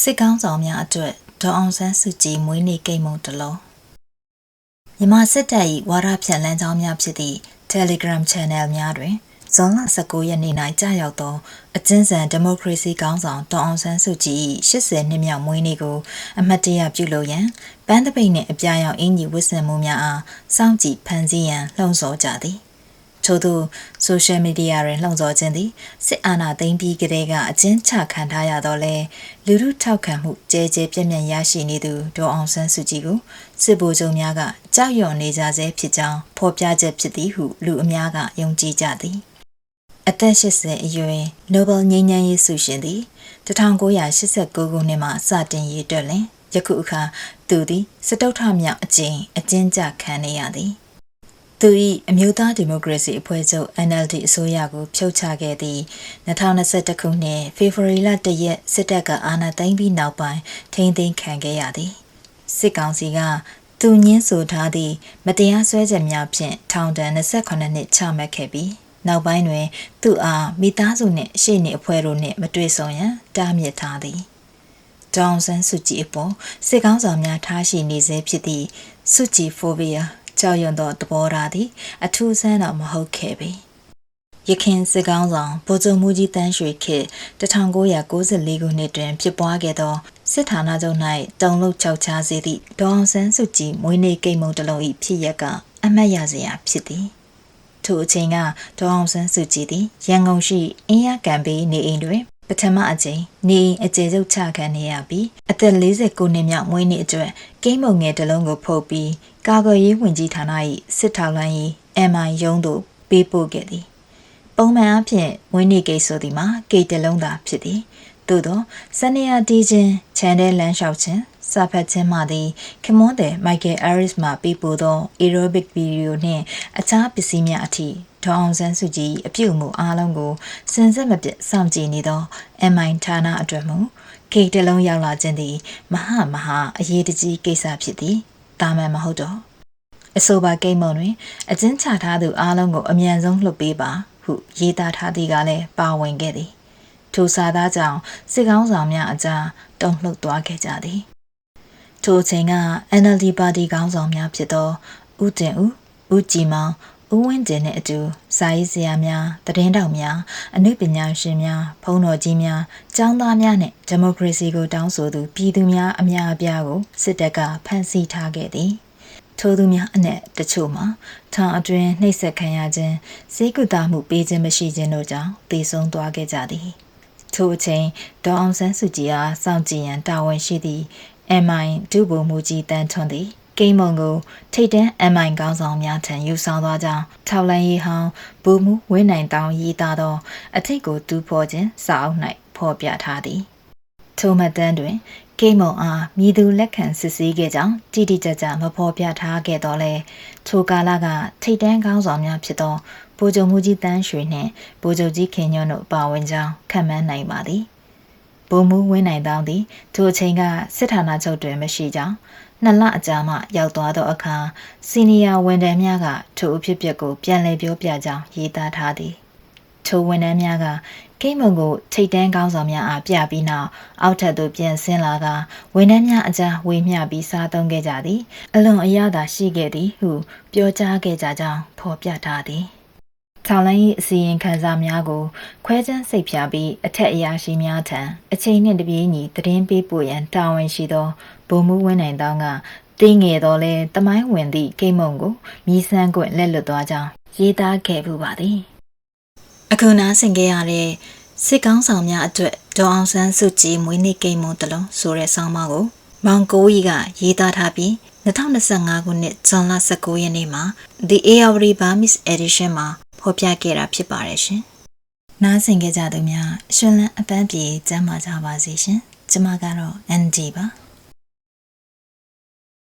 စစ်ကောင်းဆောင်များအတွက်ဒေါ်အောင်ဆန်းစုကြည်မွေးနေ့ကိတ်မုံတစ်လုံးမြန်မာစစ်တပ်၏ဝါဒဖြန့်လမ်းကြောင်းများဖြစ်သည့် Telegram Channel များတွင်ဇွန်လ19ရက်နေ့၌ကြာရောက်သောအကျဉ်းဆန်ဒီမိုကရေစီကောင်းဆောင်ဒေါ်အောင်ဆန်းစုကြည်၏80နှစ်မြောက်မွေးနေ့ကိုအမတ်တရပြုလုပ်ရန်ပန်းတပိတ်နှင့်အပြာရောင်အင်ကြီးဝတ်ဆင်မှုများအားစောင့်ကြည့်ဖန်ဆီးရန်လှုံ့ဆော်ကြသည်။ ထို့သူဆိုရှယ်မီဒီယာတွင်လှုံ့ဆော်ခြင်းသည်စစ်အာဏာသိမ်းပြီးကတည်းကအကျဉ်းချခံထားရတော့လဲလူထုထောက်ခံမှုကြဲကြဲပြည့်ပြည့်ရရှိနေသူဒေါ်အောင်ဆန်းစုကြည်ကိုစစ်ဗိုလ်ချုပ်များကကြောက်ရွံ့နေကြဆဲဖြစ်ကြောင်းဖော်ပြချက်ဖြစ်သည်ဟုလူအများကယုံကြည်ကြသည်အသက်80အရွယ် Nobel ငြိမ်းချမ်းရေးဆုရှင်သည်1989ခုနှစ်မှာစတင်ရေးတွက်လင်ယခုအခါသူသည်စတုထမြောက်အကျဉ်းအကျဉ်းချခံနေရသည် သူ၏အမျိုးသားဒီမိုကရေစီအဖွဲ့ချုပ် NLD အစိုးရကိုဖြုတ်ချခဲ့သည့်2021ခုနှစ်ဖေဖော်ဝါရီလ1ရက်စစ်တပ်ကအာဏာသိမ်းပြီးနောက်ပိုင်းထိန်းသိမ်းခံခဲ့ရသည်စစ်ကောင်စီကသူညင်းဆိုထားသည့်မတရားဆွဲချက်များဖြင့်ထောင်ဒဏ်28နှစ်ချမှတ်ခဲ့ပြီးနောက်ပိုင်းတွင် သူအားမိသားစုနှင့်ရှေ့နေအဖွဲ့တို့နှင့်မတွေ့ဆုံရန်တားမြစ်ထားသည်တောင်ဆန်းစုကြည်အပေါ်စစ်ကောင်းဆောင်များထားရှိနေစေဖြစ်သည့်စုကြည်ဖိုဗီယာ ကြောက်ရွံ့သောသဘောထားသည် အထူးဆန်းတော့မဟုတ်ခဲ့ပေရခင်စစ်ကောင်းဆောင်ဗိုလ်ချုပ်မူကြီးတန်းရွှေခေ1994ခုနှစ်တွင် ဖြစ်ပွားခဲ့သောစစ်ဌာနချုပ်၌တုံလုတ်ချောက်ချားစေသည့်ဒေါအောင်ဆန်းစုကြည်မွေးနေ့ကိတ်မုံတလုံး၏ဖြစ်ရက်ကအမတ်ရစရာဖြစ်သည်ထိုအချိန်ကဒေါအောင်ဆန်းစုကြည်သည်ရန်ကုန်ရှိအင်းရကံပေးနေအိမ်တွင် ပထမအကြိမ်နေအိမ်အခြေချုပ်ချခံနေရပြီးအသက်49နှစ်မြောက်မွေးနေ့အတွက်ကိမ့်မုံငယ်တစ်လုံးကိုဖုတ်ပြီးကာကွယ်ရေးဝန်ကြီးဌာန၏စစ်ထောက်လှမ်းရေး MI ရုံးသို့ပေးပို့ခဲ့သည်ပုံမှန်အားဖြင့်ဝင်းနေကိတ်ဆိုသည်မှာကိတ်တလုံးသာဖြစ်သည် သို့သောစနေယာတီချင်းချန်တဲ့လမ်းလျှောက်ခြင်းစာဖတ်ခြင်းမှသည်ခမွန်တဲ့မိုက်ကယ်အဲရစ်မှပေးပို့သော aerobic video နှင့်အခြားပစ္စည်းများအထိဒေါအောင်ဆန်းစုကြည်အပြုတ်မှုအားလုံးကိုစင်စစ်မပြတ်စောင့်ကြည့်နေသော MI ဌာနအတွက်မူကိတ်တလုံးရောက်လာခြင်းသည်မဟာမဟာအရေးတကြီးကိစ္စဖြစ်သည်တာမန်မဟုတ်တော့အဆိုပါကိတ်မုံတွင် အကျဉ်းချထားသူအားလုံးကိုအမြန်ဆုံးလွှတ်ပေးပါဟုရေးသားထားသည်ကလည်းပါဝင်ခဲ့သည် ထိုစာသားကြောင့်စစ်ကောင်းဆောင်များအကြားတုံ့လှုပ်သွားခဲ့ကြသည်ထိုအချိန်က NLD ပါတီခေါင်းဆောင်များဖြစ်သောဦးတင်ဦးဦးကြည်မောင်ဦးဝင်းကျင်နဲ့အတူစာရေးဆရာများသတင်းတောက်များအနုပညာရှင်များဖုံးတော်ကြီးများကျောင်းသားများနဲ့ဒီမိုကရေစီကိုတောင်းဆိုသူပြည်သူများအများအပြားကိုစစ်တပ်ကဖမ်းဆီးထားခဲ့သည်ထိုသူများအနက်တချို့မှာထောင်အတွင်းနှိပ်စက်ခံရခြင်းစေကုသမှုပေးခြင်းမရှိခြင်းတို့ကြောင့်တည်ဆုံသွားခဲ့ကြသည် ထိုအချိန်ဒေါအောင်ဆန်းစုကြည်အားစောင့်ကြည့်ရန်တာဝန်ရှိသည့် MI ဒုဗိုလ်မှူးကြီးတန်းထွန်းသည်ကိမုံကိုထိတ်တန်း MI ကောင်းဆောင်များထံယူဆောင်သွားကြောင်းထောက်လန်းရေးဟောင်းဘူမူဝင်းနိုင်တောင်းရေးသားသောအထိတ်ကိုတူးဖော်ခြင်းစာအုပ်၌ဖော်ပြထားသည်ထိုမှတ်တမ်းတွင်ကိမုံအားမြည်သူလက်ခံစစ်ဆေးခဲ့ကြောင်းတိတိကျကျမဖော်ပြထားခဲ့တော့လဲထိုကာလကထိတ်တန်းကောင်းဆောင်များဖြစ်သော ဗိုလ်ချုပ်မှုကြီးတန်းရွှေနှင့်ဗိုလ်ချုပ်ကြီးခင်ညွန့်တို့ပါဝင်ကြောင်းခန့်မှန်းနိုင်ပါသည်ဗိုလ်မှူးဝင်းနိုင်တောင်းသည်ထိုအချိန်ကစစ်ဌာနချုပ်တွင်မရှိကြောင်းနှစ်လအကြာမှရောက်သွားသောအခါစီနီယာဝန်ထမ်းများကထိုအဖြစ်အပျက်ကိုပြန်လည်ပြောပြကြောင်းရေးသားထားသည်ထိုဝန်ထမ်းများကကိမုံကိုထိတ်တန်းကောင်းဆောင်များအားပြပြီးနောက်အောက်ထပ်သို့ပြန်ဆင်းလာကဝန်ထမ်းများအကြားဝေမျှပြီးစားသုံးခဲ့ကြသည်အလွန်အရသာရှိခဲ့သည်ဟုပြောကြားခဲ့ကြကြောင်းဖော်ပြထားသည် ထောင်လိုင်း၏အစီရင်ခံစာများကိုခွဲခြမ်းစိတ်ဖြာပြီးအထက်အရာရှိများထံအချိန်နှင့်တပြေးညီသတင်းပေးပို့ရန်တာဝန်ရှိသောဗိုလ်မှူးဝင်းနိုင်တောင်းကတင်းငယ်တော်လဲတမိုင်းဝင်သည့်ကိမုံကိုမြည်ဆန်းကွင့်လက်လွတ်သွားကြောင်းရေးသားခဲ့ပူပါသည်အခုနားဆင်ခဲ့ရတဲ့စစ်ကောင်းဆောင်များအတွက်ဒေါအောင်ဆန်းစုကြည်မွေးနေ့ကိမုံတလုံးဆိုတဲ့ဆောင်းပါးကိုမောင်ကိုကြီးကရေးသားထားပြီး2025ခုနှစ်ဇွန်လ19ရက်နေ့မှာ The ARD Burmese Edition မှာ ဖော်ပြခဲ့တာဖြစ်ပါတယ်ရှင်။နားဆင်ကြကြသူများရှင်လန်းအပန်းပြေကျမ်းမာကြပါစေရှင်။ကျွန်မကတော့ ND ပါ။